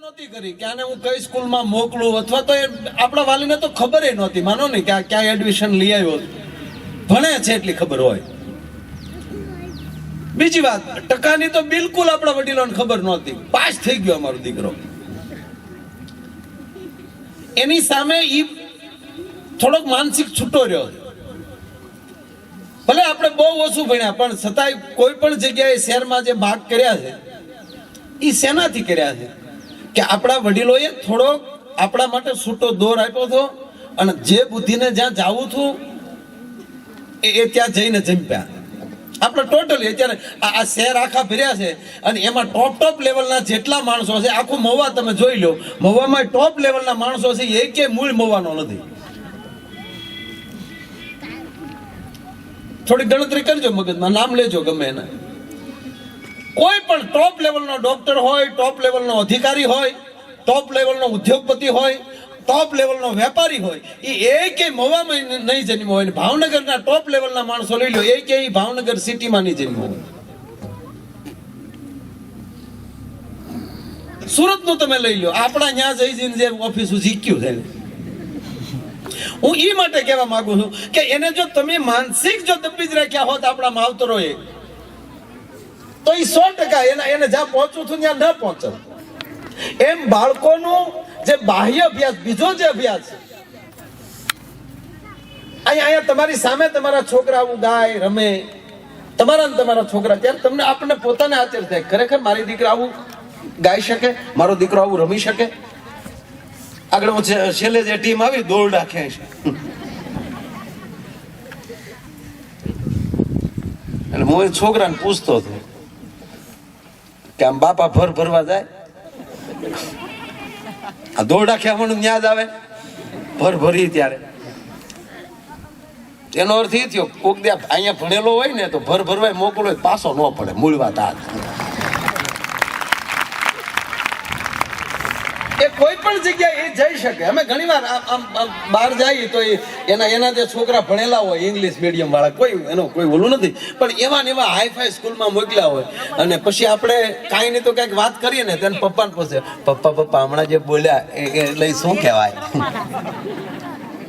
નહોતી કરી કે આને હું કઈ સ્કૂલમાં મોકલું અથવા તો આપણા વાલીને તો ખબર નહોતી. માનો ને કે આ ક્યાં એડમિશન લઈ આવ્યો ભણે છે એટલી ખબર હોય. બીજી વાત, ટકાની તો બિલકુલ આપણા વડીલોને ખબર નહોતી. પાસ થઈ ગયો અમારો દીકરો. એની સામે ઈ થોડોક માનસિક છૂટો રહ્યો. ભલે આપણે બહુ ઓછું ભણ્યા, પણ છતાંય કોઈ પણ જગ્યાએ શહેરમાં જે ભાગ કર્યા છે એ શેનાથી કર્યા છે? કે આપણા વડીલોએ થોડોક આપણા માટે છૂટો દોર આપ્યો હતો અને જે બુદ્ધિને જ્યાં જાવું હતું, એ એ ત્યાં જઈને જમ્પ્યા આપણે ટોટલી અત્યારે આ શહેર આખા ફેર્યા છે અને એમાં ટોપ ટોપ લેવલના જેટલા માણસો છે, આખું મહુવા તમે જોઈ લો. મહુવામાં ટોપ લેવલના માણસો છે, એ કે મૂળ મહુવાનો નથી. થોડી ગણતરી કરજો મગજમાં, નામ લેજો ગમે એને. કોઈ પણ ટોપ લેવલનો ડોક્ટર હોય ટોપ લેવલનો અધિકારી હોય ટોપ લેવલનો ઉદ્યોગપતિ હોય ટોપ લેવલનો વેપારી હોય, એ એકે મવામાં નહીં જન્મ્યો હોય. ભાવનગરના ટોપ લેવલના માણસો લઈ લો એ કે ભાવનગર સિટીમાં નહીં જન્મ્યો હોય. સુરતનું તમે લઈ લો આપણા ત્યાં જઈ જઈને જે ઓફિસ જીક્યું છે. હું એ માટે કહેવા માંગુ છું કે એને જો તમે માનસિક જો દબી જ રાખ્યા હોત આપણા માવતરોએ તો એ સો ટકા એના એને જ્યાં પહોંચવું હતું ત્યાં ન પહોંચે એમ બાળકોનું જે બાહ્ય અભ્યાસ, બીજો જે અભ્યાસ છે, અહીંયા અહીંયા તમારી સામે તમારા છોકરા ગાય, રમે. તમારા ને તમારા છોકરા, ત્યારે તમને આપણને પોતાને આચર થાય. ખરેખર મારી દીકરા આવું ગાઈ શકે? મારો દીકરો આવું રમી શકે? આગળ હું છેલ્લે જે ટીમ આવી દોડ રાખે છે એટલે હું એ છોકરાને પૂછતો હતો. કે આમ બાપા ભર ભરવા જાય? આ દોડ રાખે મને યાદ આવે. ભર ભરી ત્યારે. એનો અર્થ એ થયો, કોક દે અહીંયા ભણેલો હોય ને તો ભર ભરવાય મોકલો પાછો ન પડે, મૂળ વાત આ એ કોઈ પણ જગ્યાએ એ જઈ શકે. અમે ઘણીવાર આમ બહાર જઈએ તો એના એના જે છોકરા ભણેલા હોય ઇંગ્લિશ મીડિયમ વાળા, કોઈ એનો કોઈ ઓલું નથી. પણ એવા ને એવા હાઈફાઈ સ્કૂલમાં મોકલ્યા હોય. અને પછી આપણે કાંઈ નહીં તો કંઈક વાત કરીએ ને, તેને પપ્પાને પૂછે, પપ્પા પપ્પા, હમણાં જે બોલ્યા, એ લઈ શું કહેવાય?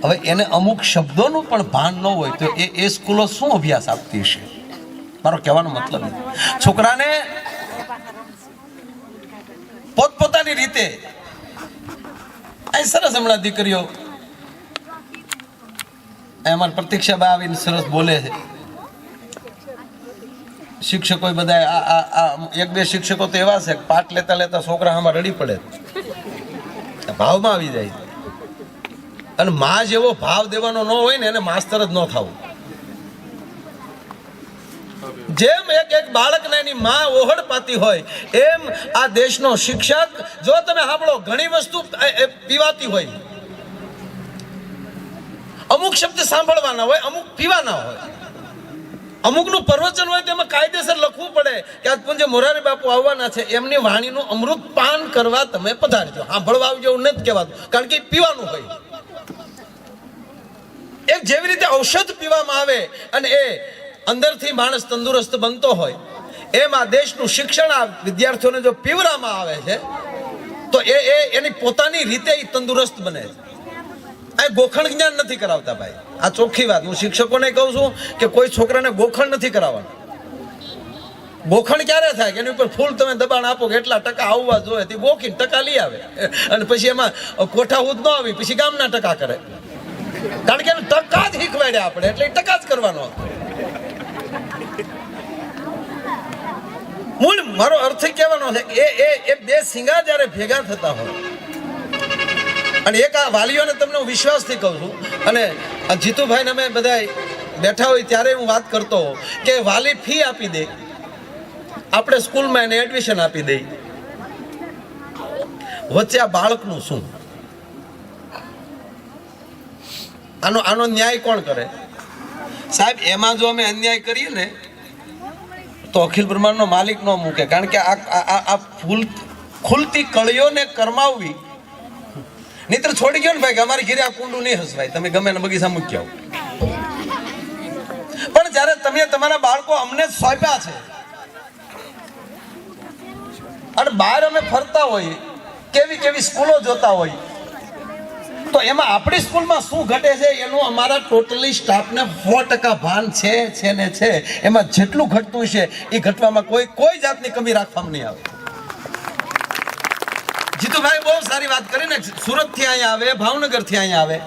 હવે એને અમુક શબ્દોનું પણ ભાન ન હોય તો એ એ સ્કૂલો શું અભ્યાસ આપતી હશે? મારો કહેવાનો મતલબ છોકરાને પોતપોતાની રીતે અહીં સરસ હમણાં દીકરીઓ. અહીં પ્રતિક્ષા બા આવીને સરસ બોલે છે. શિક્ષકો બધા એક બે શિક્ષકો તો એવા છે પાઠ લેતા લેતા છોકરા આમાં રડી પડે ભાવમાં આવી જાય અને મા જેવો ભાવ દેવાનો ન હોય ને એને માસ્તર જ ન થવું. જેમ એક એક બાળકને એની મા ઓહડ પાતી હોય, એમ આ દેશનો શિક્ષક જો તમે સાંભળો, ઘણી વસ્તુ પીવાતી હોય. અમુક શબ્દ સાંભળવાના હોય, અમુક પીવાના હોય. અમુકનું પ્રવચન હોય તેમાં કાયદેસર લખવું પડે કે આજ પૂંજે મોરારી બાપુ આવવાના છે, એમની વાણીનું અમૃત પાન કરવા તમે પધારજો. સાંભળવા આવજો એવું નથી કહેવાતું, કારણ કે પીવાનું હોય. એક જેવી રીતે ઔષધ પીવામાં આવે અને એ અંદરથી માણસ તંદુરસ્ત બનતો હોય, એમાં દેશનું શિક્ષણ આ વિદ્યાર્થીઓને જો પીવરામાં આવે છે, તો એ એ એની પોતાની રીતે તંદુરસ્ત બને છે. આ ગોખણ જ્ઞાન નથી કરાવતા ભાઈ. આ ચોખ્ખી વાત. હું શિક્ષકોને કહું છું કે કોઈ છોકરાને ગોખણ નથી કરાવવાનું. ગોખણ ક્યારે થાય કે એની ઉપર ફૂલ તમે દબાણ આપો કે એટલા ટકા આવવા જોઈએ. તે ગોખીને ટકા લઈ આવે. અને પછી એમાં કોઠા હુદ ન આવી, પછી ગામના ટકા કરે. કારણ કે એને ટકા જ શીખવાડ્યા આપણે, એટલે ટકા જ કરવાનો મૂળ મારો અર્થ કહેવાનો છે એ એ એ બે સિંગા જ્યારે ભેગા થતા હોય, અને એક આ વાલીઓને તમને હું વિશ્વાસથી કહું છું, અને આ જીતુભાઈને અમે બધા બેઠા હોય ત્યારે હું વાત કરતો કે વાલી ફી આપી દે, આપણે સ્કૂલમાં એને એડમિશન આપી દઈ વચ્ચે આ બાળકનું શું? આનો આનો ન્યાય કોણ કરે? સાહેબ, એમાં જો અમે અન્યાય કરીએ ને તો અખિલ બ્રહ્માંડનો માલિક ન મૂકે. કારણ કે આ આ- ફૂલ ખુલતી કળીઓને કરમાવવી. નહીતર છોડી ગયો ને ભાઈ કે અમારી ઘેરે આ કુંડું નહીં હસવાય. તમે ગમે એને બગીચા મૂકી આવો. પણ જ્યારે તમે તમારા બાળકો અમને સોંપ્યા છે, અને બહાર અમે ફરતા હોઈએ કેવી કેવી સ્કૂલો જોતા હોય તો એમાં આપણી સ્કૂલમાં શું ઘટે છે એનું અમારા ટોટલી સ્ટાફને સો ટકા ભાન છે છે ને છે. એમાં જેટલું ઘટતું છે એ ઘટવામાં કોઈ કોઈ જાતની કમી રાખવામાં નહીં આવે. જીતુભાઈ બહુ સારી વાત કરી ને સુરતથી અહીંયા આવે ભાવનગરથી અહીંયા આવે.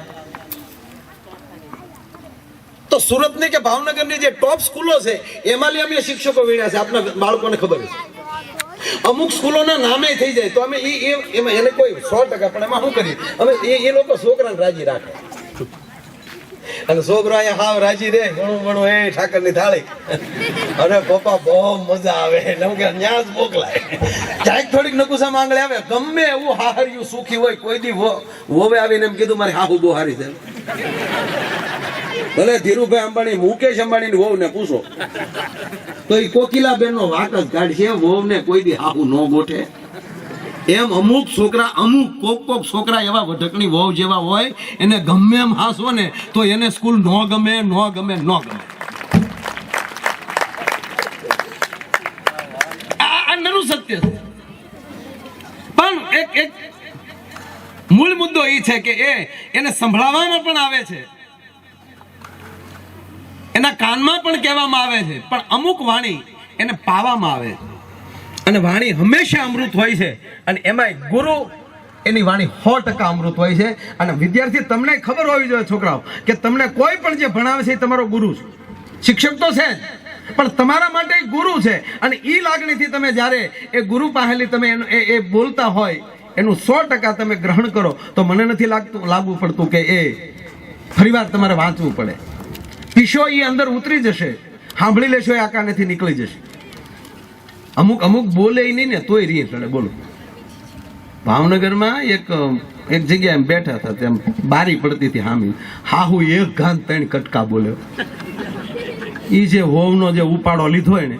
તો સુરતની કે ભાવનગરની જે ટોપ સ્કૂલો છે, એમાં અમે શિક્ષકો વીણ્યા છે, આપના બાળકોને ખબર છે અમુક સ્કૂલોના નામે થઈ જાય તો અમે એમાં એને કોઈ સો ટકા પણ એમાં શું કરીએ? અમે એ એ લોકો છોકરાને રાજી રાખે. અને છોકરો અહીંયા હાવ રાજી રે ઘણું ઘણું એ ઠાકરની થાળી. અને પપ્પા, બહુ મજા આવે. એટલે કે, ન્યા જ મોકલાય. ક્યાંક થોડીક નકુસા માંગણે આવે, ગમે એવું હાહર્યું સુખી હોય, કોઈ દી વોવે આવીને એમ કીધું, મારી હાહુ બહુ હારી છે. ભલે ધીરુભાઈ અંબાણી, મુકેશ અંબાણી વહુ ને પૂછો. તો એ કોકિલાબેન નો વાક જ કાઢશે વહુ ને કોઈ દી હાહુ ન ગોઠે. એમ અમુક છોકરા, અમુક કોક કોક છોકરા એવા વઢકણી વહુ જેવા હોય, એને ગમે એમ હાસો ને, તો એને સ્કૂલ ન ગમે ન ગમે ન ગમે. આ નરું સત્ય પણ એક એક મૂળ મુદ્દો એ છે કે એ એને સંભળાવવામાં પણ આવે છે. એના કાનમાં પણ કહેવામાં આવે છે. પણ અમુક વાણી એને પાવામાં આવે છે. અને વાણી હંમેશા અમૃત હોય છે. અને એમાંય ગુરુ એની વાણી સો ટકા અમૃત હોય છે. અને વિદ્યાર્થી, તમને ખબર હોવી જોઈએ છોકરાઓ, કે તમને કોઈ પણ જે ભણાવે છે એ તમારો ગુરુ છે. શિક્ષક તો છે જ. પણ તમારા માટે ગુરુ છે. અને એ લાગણીથી તમે જ્યારે એ ગુરુ પાસેલી તમે એનું- એ બોલતા હોય, એનું સો ટકા તમે ગ્રહણ કરો, તો મને નથી લાગતું, લાગવું પડતું કે એ ફરીવાર તમારે વાંચવું પડે. પીશો એ અંદર ઉતરી જશે. સાંભળી લેશો એ આકાનેથી નીકળી જશે. અમુક અમુક બોલે નહીં ને, તોય રીએ ચડે, બોલો. ભાવનગરમાં એક એક જગ્યાએ બેઠા હતા, તેમ બારી પડતી હતી હામી. હાહુ એક ઘાન ત્રણ કટકા બોલ્યો એ જે વહુનો જે ઉપાડો લીધો હોય ને,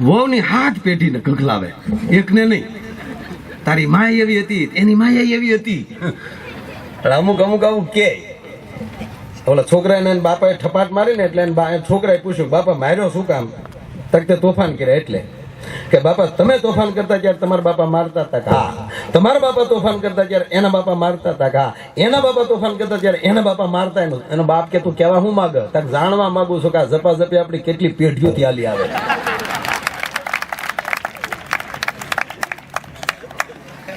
વહુની હાથ પેઢીને ગગલાવે. એકને નહીં. તારી માય એવી હતી, એની માય એવી હતી. અમુક અમુક આવું કે. ઓલા છોકરાને એને બાપાએ ઠપાટ મારી ને એટલે એના બા- છોકરાએ પૂછ્યું, બાપા, માર્યો શું કામ? તક તે તોફાન કર્યા એટલે કે, બાપા, તમે તોફાન કરતા ત્યારે તમારા બાપા મારતા હતા હા. તમારા બાપા તોફાન કરતા ત્યારે એના બાપા મારતા હતા હા. એના બાપા તોફાન કરતા ત્યારે એના બાપા મારતા એનો એનો બાપ કે, તું કેવા હું માગ? તક જાણવા માંગુ છું કે આ ઝપાઝપી આપણી કેટલી પેઢીઓથી હાલી આવે.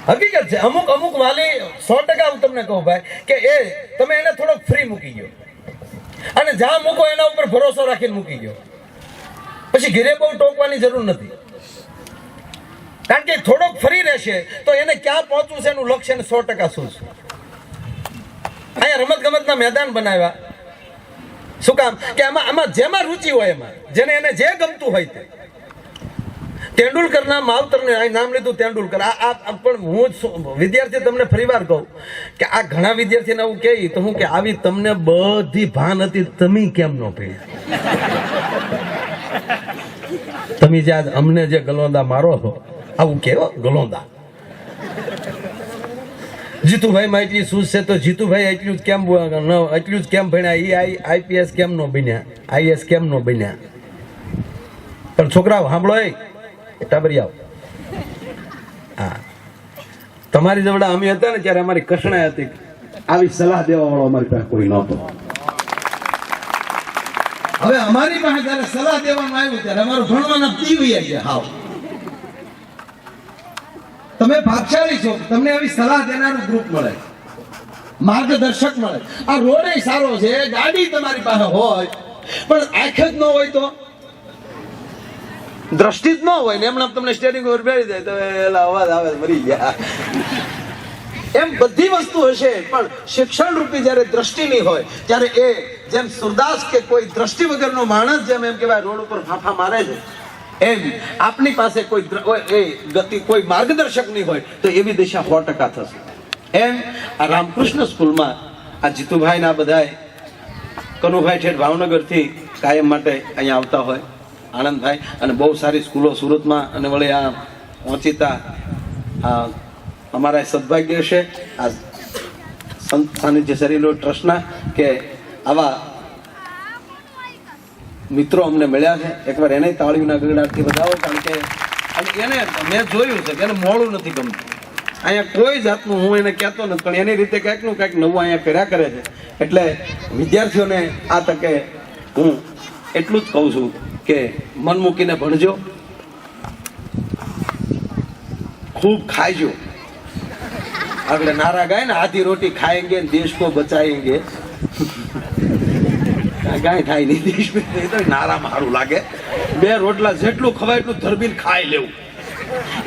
હકીકત છે. અમુક અમુક વાલી સો ટકા હું તમને કહું ભાઈ, કે એ તમે એને થોડોક ફ્રી મૂકી ગયો અને જ્યાં મૂકો એના ઉપર ભરોસો રાખીને મૂકી ગયો પછી ઘેરે બહુ ટોકવાની જરૂર નથી. કારણ કે થોડોક ફરી રહેશે તો એને ક્યાં પહોંચવું છે એનું લક્ષ્ય સો ટકા શું છે? અહીંયા રમત ગમતના મેદાન બનાવ્યા. શું કામ? કે આમાં આમાં જેમાં રુચિ હોય એમાં, જેને એને જે ગમતું હોય તે. તેંડુલકરના માવતરને અહીં નામ લીધું તેંડુલકર. આ પણ હું વિદ્યાર્થી તમને ફરીવાર કહું કે આ ઘણા વિદ્યાર્થીને હું કહે તો હું કે આવી તમને બધી ભાન હતી, તમે કેમ ન પડી તમે જે આજ અમને જે ગલોંદા મારો છો, આવું કેવો ગલોંદા? જીતુભાઈ માં એટલી સૂઝ છે? તો જીતુભાઈ એટલું જ કેમ ન એટલું જ કેમ ભણ્યા? ઈ આઈ આઈપીએસ કેમ નો બન્યા? આઈએસ કેમ નો બન્યા? પણ છોકરાઓ, સાંભળો એ. ટાબરિયાઓ હા. તમારી જોડે અમે હતા ને ત્યારે અમારી કસણાઈ હતી. આવી સલાહ દેવા વાળો અમારી પાસે કોઈ નહોતો. હવે અમારી પાસે જયારે સલાહ દેવામાં આવ્યું ત્યારે અમારું ભણવાના પીવી ગયા હાવ. તમે ભાગશાળી છો, તમને આવી સલાહ દેનારું ગ્રુપ મળે. માર્ગદર્શક મળે. આ રોડ સારો છે, ગાડી તમારી પાસે હોય, પણ આંખ જ ન હોય તો. દ્રષ્ટિ જ ન હોય ને, એમણે તમને સ્ટેરિંગ ઉપર બેસી જાય તો એલા અવાજ આવે, મરી ગયા. એમ બધી વસ્તુ હશે, પણ શિક્ષણ રૂપી જ્યારે દ્રષ્ટિની હોય, ત્યારે એ જેમ સુરદાસ કે કોઈ દ્રષ્ટિ વગરનો માણસ જેમ એમ કહેવાય, રોડ ઉપર ફાફા મારે છે. એમ આપની પાસે કોઈ એ ગતિ, કોઈ માર્ગદર્શક નહીં હોય, તો એવી દિશા સો ટકા થશે. એમ આ રામકૃષ્ણ સ્કૂલમાં આ જીતુભાઈ ના બધાય, કનુભાઈ ઠેઠ ભાવનગરથી કાયમ માટે અહીંયા આવતા હોય. આનંદભાઈ અને બહુ સારી સ્કૂલો સુરતમાં અને વળી આ પહોંચીતા આ અમારા સદભાગ્ય છે, આ સંત સાનિધ્ય શરીરો ટ્રસ્ટના કે આવા મિત્રો અમને મળ્યા છે. એકવાર એને તાળીઓના ગગડાટથી બધાઓ કારણ કે એને મેં જોયું છે કે એને મોડું નથી ગમતું. અહીંયા કોઈ જાતનું હું એને કહેતો નથી, પણ એની રીતે કંઈકનું કંઈક નવું અહીંયા કર્યા કરે છે. એટલે વિદ્યાર્થીઓને આ તકે હું એટલું જ કહું છું કે મન મૂકીને ભણજો. ખૂબ ખાઈજો. આગળ નારા ગાય ને, આધી રોટી ખાએંગે દેશ કો બચાએંગે ગાય થાય નહીં, દેશ નારા મારું લાગે. બે રોટલા જેટલું ખવાય એટલું ધરબીન ખાઈ લેવું.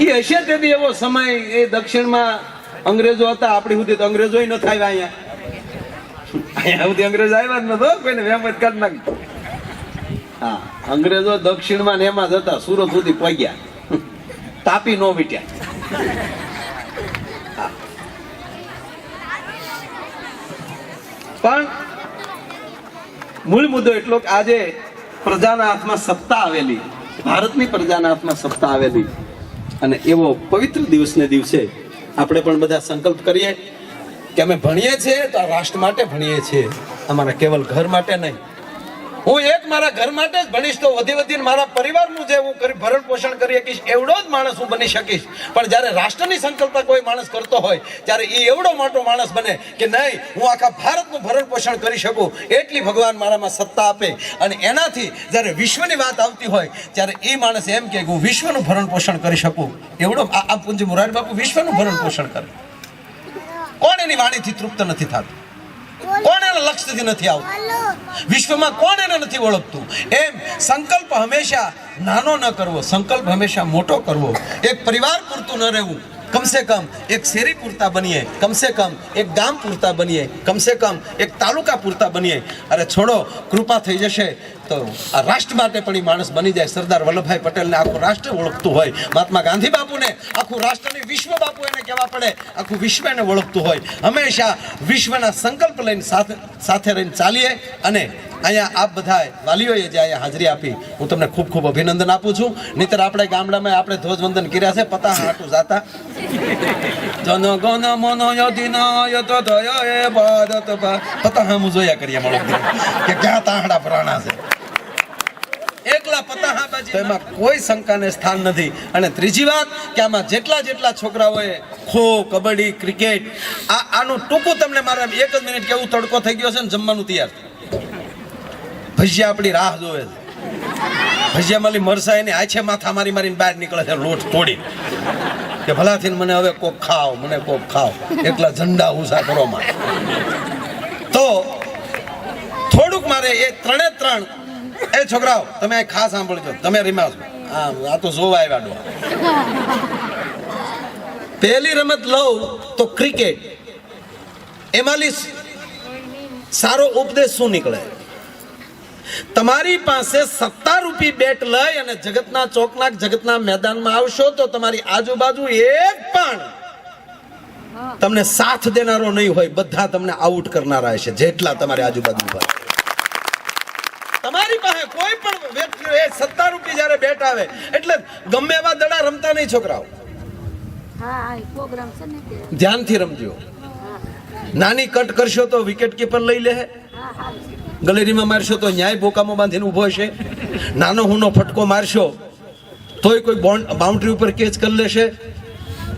એ હશે તે એવો સમય, એ દક્ષિણમાં અંગ્રેજો હતા, આપણી સુધી તો અંગ્રેજો ન થાય અહીંયા. અહીંયા સુધી અંગ્રેજ આવ્યા જ નતો કોઈને વેમ કરી નાખ્યો. હા. અંગ્રેજો દક્ષિણમાં ને એમાં જતા સુરત સુધી પગ્યા તાપી નો મીટ્યા. પણ મૂળ મુદ્દો એટલો કે આજે પ્રજાના હાથમાં સત્તા આવેલી, ભારતની પ્રજાના હાથમાં સત્તા આવેલી. અને એવો પવિત્ર દિવસને દિવસે આપણે પણ બધા સંકલ્પ કરીએ કે અમે ભણીએ છીએ તો આ રાષ્ટ્ર માટે ભણીએ છીએ. અમારા કેવલ ઘર માટે નહીં. હું એક મારા ઘર માટે જ ભણીશ તો વધી વધીને મારા પરિવારનું જે હું કરી ભરણ પોષણ કરી શકીશ એવડો જ માણસ હું બની શકીશ. પણ જ્યારે રાષ્ટ્રની સંકલ્પના કોઈ માણસ કરતો હોય ત્યારે એ એવડો મોટો માણસ બને કે નહીં હું આખા ભારતનું ભરણ પોષણ કરી શકું એટલી ભગવાન મારામાં સત્તા આપે. અને એનાથી જ્યારે વિશ્વની વાત આવતી હોય ત્યારે એ માણસ એમ કે હું વિશ્વનું ભરણ પોષણ કરી શકું. એવડો આ પૂંજ મોરારી બાપુ વિશ્વનું ભરણ પોષણ કરે. કોણ એની વાણીથી તૃપ્ત નથી થતું? કોણ એના લક્ષ્યથી નથી આવતું? વિશ્વમાં કોણ એને નથી ઓળખતું? એમ સંકલ્પ હંમેશા નાનો ન કરવો સંકલ્પ હંમેશા મોટો કરવો. એક પરિવાર પૂરતું ન રહેવું કમસે કમ એક શેરી પૂરતા બનીએ કમસે કમ એક ગામ પૂરતા બનીએ કમસે કમ એક તાલુકા પૂરતા બનીએ. અરે છોડો કૃપા થઈ જશે. તો આ રાષ્ટ્ર માટે પણ એ માણસ બની જાય. સરદાર વલ્લભભાઈ પટેલને આખું રાષ્ટ્ર ઓળખતું હોય. મહાત્મા ગાંધી બાપુને આખું રાષ્ટ્રની વિશ્વ બાપુ એને કહેવા પડે. આખું વિશ્વ એને ઓળખતું હોય. હંમેશા વિશ્વના સંકલ્પ લઈને સાથે સાથે રહીને ચાલીએ અને અહીંયા આપ બધા વાલીઓએ જે અહીંયા હાજરી આપી, હું તમને ખૂબ ખૂબ અભિનંદન આપું છું. નહીતર આપણે ગામડામાં આપણે ધ્વજવંદન કર્યા છે, પતા હાટું જાતા. જન ગણ મન યદિ નાયત દય ભારત પતા હામું જોયા કરીએ મળો કે ક્યાં તાહડા પ્રાણા છે? તો એમાં કોઈ શંકાને સ્થાન નથી. અને ત્રીજી વાત કે આમાં જેટલા જેટલા છોકરાઓએ ખો, કબડ્ડી, ક્રિકેટ, આ આનું ટૂંકું તમને મારે એક જ મિનિટ કેવું તડકો થઈ ગયો છે ને જમવાનું તૈયાર. ભજીયા આપણી રાહ જોવે છે. ભજીયા માલી મરસા એની આછે માથા મારી મારીને બહાર નીકળે છે લોટ તોડી કે ભલાથી મને હવે કોક ખાવ મને કોક ખાવ એકલા ઝંડા ઉષા કરો માં તો થોડુંક મારે એ ત્રણે ત્રણ એ છોકરાઓ, તમે ખાસ સાંભળજો. તમે રીમા છો. આ તો જોવા આવ્યા ડો પહેલી રમત લઉં તો ક્રિકેટ. એમાંલી સારો ઉપદેશ શું નીકળે? તમારી પાસે સત્તા રૂપી બેટ લઈ અને જગતના ચોકના જગતના મેદાનમાં આવશો તો તમારી આજુબાજુ એક પણ તમને સાથ દેનારો નહીં હોય. બધા તમને આઉટ કરનારા હશે, જેટલા તમારી આજુબાજુ હોય તમારી પાસે કોઈ પણ એ સત્તા રૂપી જ્યારે બેટ આવે એટલે ગમે એવા દડા રમતા નહીં છોકરાઓ. છે ધ્યાનથી રમજો. નાની કટ કરશો તો વિકેટ કીપર લઈ લે ગલેરીમાં મારશો તો ન્યાય ભોકામાં બાંધીને ઊભો હશે. નાનો હુનો ફટકો મારશો તોય કોઈ બોન્ડ બાઉન્ડ્રી ઉપર કેચ કરી લેશે.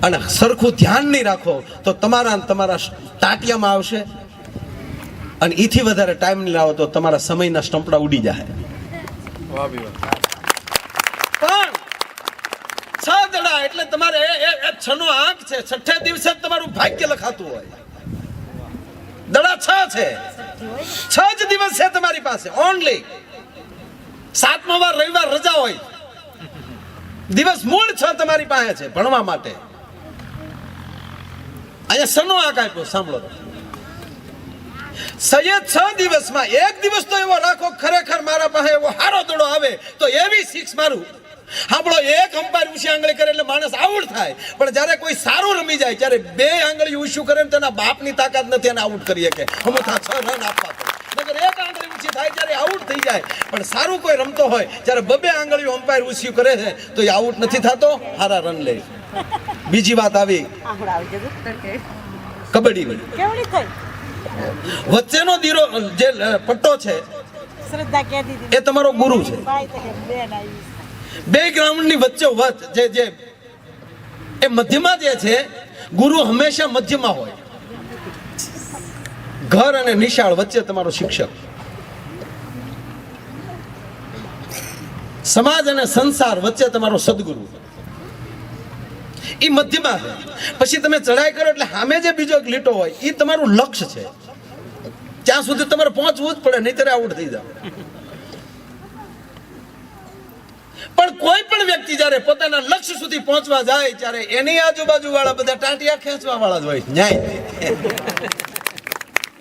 અને સરખું ધ્યાન નહીં રાખો તો તમારા તમારા ટાટિયામાં આવશે. અને એથી વધારે ટાઈમ નહીં લાવો તો તમારા સમયના સ્ટંપડા ઉડી જાય છ દડા એટલે તમારે એ એ આંક છે. છઠ્ઠે દિવસે તમારું ભાગ્ય લખાતું હોય. દડા છ છે. છ જ દિવસ છે તમારી પાસે. ઓનલી સાતમો વાર રવિવાર રજા હોય. દિવસ મૂળ છ તમારી પાસે છે ભણવા માટે. અહીંયા સનો આંક આપ્યો. સાંભળો સૈયદ છ દિવસમાં એક દિવસ તો એવો રાખો ખરેખર મારા પાસે એવો હારો દડો આવે તો એવી સિક્સ મારું. આપણો એક અમ્પાયર ઊંચી આંગળી કરે એટલે માણસ આઉટ થાય. પણ જ્યારે કોઈ સારું રમી જાય ત્યારે બે આંગળી ઊંચું કરે ને તેના બાપની તાકાત નથી એને આઉટ કરી શકે. હમણાં છ રન આપવા નગર એક આંગળી ઊંચી થાય ત્યારે આઉટ થઈ જાય. પણ સારું કોઈ રમતો હોય જ્યારે બબે આંગળીઓ અમ્પાયર ઊંચી કરે છે તો એ આઉટ નથી થતો સારા રન લે. બીજી વાત આવી. આવડાવજો વચ્ચેનો દીરો જે પટ્ટો છે એ તમારો ગુરુ છે. બે ગ્રાઉન્ડની વચ્ચે વચ જે જે એ મધ્યમાં જે છે ગુરુ હંમેશા મધ્યમાં હોય. ઘર અને નિશાળ વચ્ચે તમારો શિક્ષક. સમાજ અને સંસાર વચ્ચે તમારો સદગુરુ. એ મધ્યમાં. પછી તમે ચડાઈ કરો એટલે સામે જે બીજો એક લીટો હોય એ તમારું લક્ષ્ય છે. ત્યાં સુધી તમારે પહોંચવું જ પડે નહીં આઉટ થઈ જાવ પણ કોઈ પણ વ્યક્તિ જ્યારે પોતાના લક્ષ્ય સુધી પહોંચવા જાય, ત્યારે એની આજુબાજુ વાળા બધા ટાંટિયા ખેંચવા વાળા જ હોય. ન્યાય.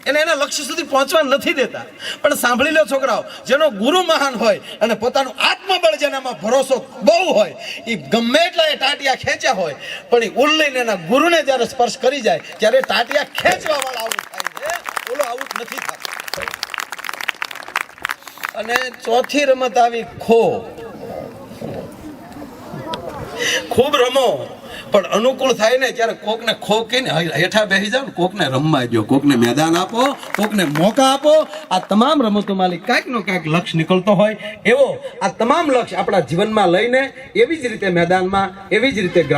એને એના લક્ષ્ય સુધી પહોંચવા નથી દેતા. પણ સાંભળી લો છોકરાઓ, જેનો ગુરુ મહાન હોય અને પોતાનું આત્મબળ જેનામાં ભરોસો બહુ હોય એ ગમે એટલા એ ટાટિયા ખેંચ્યા હોય, પણ એ ઉલ્લીને એના ગુરુને જ્યારે સ્પર્શ કરી જાય, ત્યારે ટાટિયા ખેંચવા વાળા આવું થાય છે. ઓલો આવું નથી થતું. અને ચોથી રમત આવી ખો. ખૂબ રમો. પણ અનુકૂળ થાય ને ત્યારે કોકને ખો હેઠા બેસી જાવ કોકને રમવા દો કોકને મેદાન આપો, કોકને મોકા આપો. આ તમામ રમતોમાંથી કાંઈક નો કાંઈક લક્ષ્ય નીકળતો હોય. એવો આ તમામ લક્ષ્ય આપણા જીવનમાં લઈને એવી જ રીતે મેદાનમાં, એવી જ રીતે ગ્રાઉન્ડ